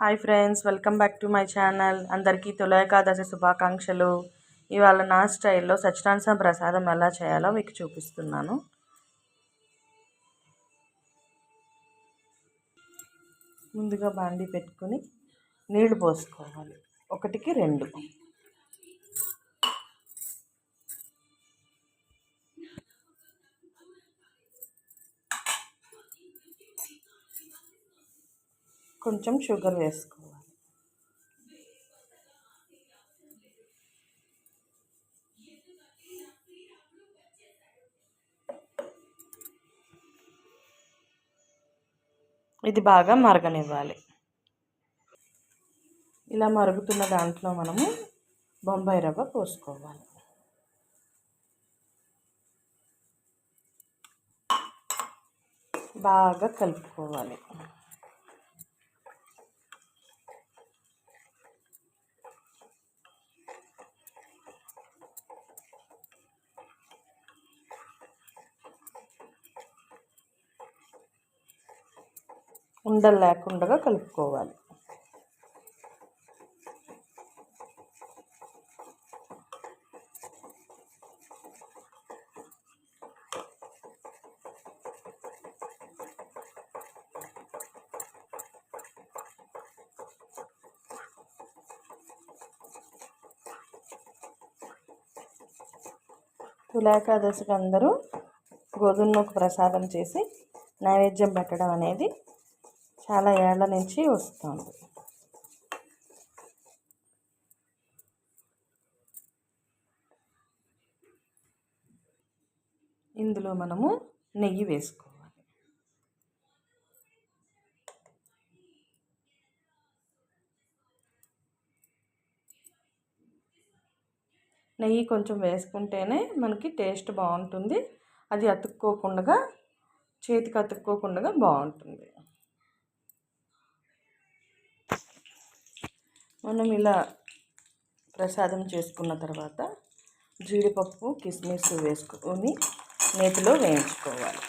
Hi friends welcome back to my channel. అందరికీ తొలి శుభాకాంక్షలు. ఇవాళ నా స్టైల్లో సత్యనారాయణ ప్రసాదం ఎలా చేయాలో మీకు చూపిస్తున్నాను. ముందుగా బాండి పెట్టుకొని నీళ్ళు పోసుకోవాలి. ఒకటికి రెండు. కొంచెం షుగర్ వేసుకోవాలి. ఇది బాగా మరగనివ్వాలి. ఇలా మరుగుతున్న దాంట్లో మనము బొంబాయి రవ్వ పోసుకోవాలి. బాగా కలుపుకోవాలి. ఉండలు లేకుండా కలుపుకోవాలి. తులాకాదశికి అందరూ గోధుమ ప్రసాదం చేసి నైవేద్యం పెట్టడం అనేది చాలా ఏళ్ళ నుంచి వస్తుంది. ఇందులో మనము నెయ్యి వేసుకోవాలి. నెయ్యి కొంచెం వేసుకుంటేనే మనకి టేస్ట్ బాగుంటుంది. అది అతుక్కోకుండా చేతికి అతుక్కోకుండా బాగుంటుంది. మనం ఇలా ప్రసాదం చేసుకున్న తర్వాత జీడిపప్పు కిస్మిస్ వేసుకొని నేతిలో వేయించుకోవాలి.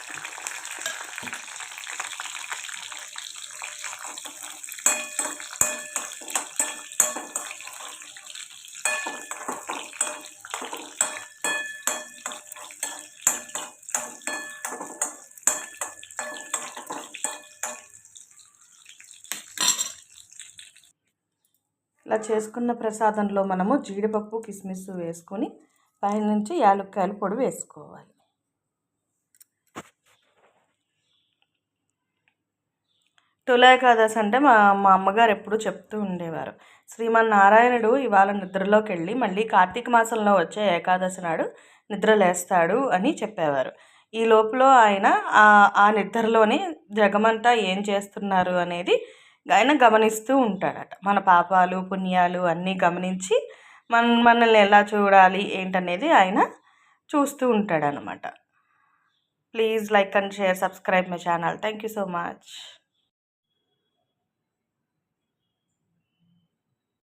ఇలా చేసుకున్న ప్రసాదంలో మనము జీడిపప్పు కిస్మిస్ వేసుకొని పైనుంచి యాలక్కాయల పొడి వేసుకోవాలి. తులా ఏకాదశి అంటే మా మా అమ్మగారు ఎప్పుడూ చెప్తూ ఉండేవారు. శ్రీమన్నారాయణుడు ఇవాళ నిద్రలోకి వెళ్ళి మళ్ళీ కార్తీక మాసంలో వచ్చే ఏకాదశి నాడు నిద్ర లేస్తాడు అని చెప్పేవారు. ఈ లోపల ఆయన ఆ నిద్రలోనే జగమంతా ఏం చేస్తున్నారు అనేది ఆయన గమనిస్తూ ఉంటాడట. మన పాపాలు పుణ్యాలు అన్నీ గమనించి మన మనల్ని ఎలా చూడాలి ఏంటనేది ఆయన చూస్తూ ఉంటాడనమాట. Please like and share subscribe my channel. Thank you so much.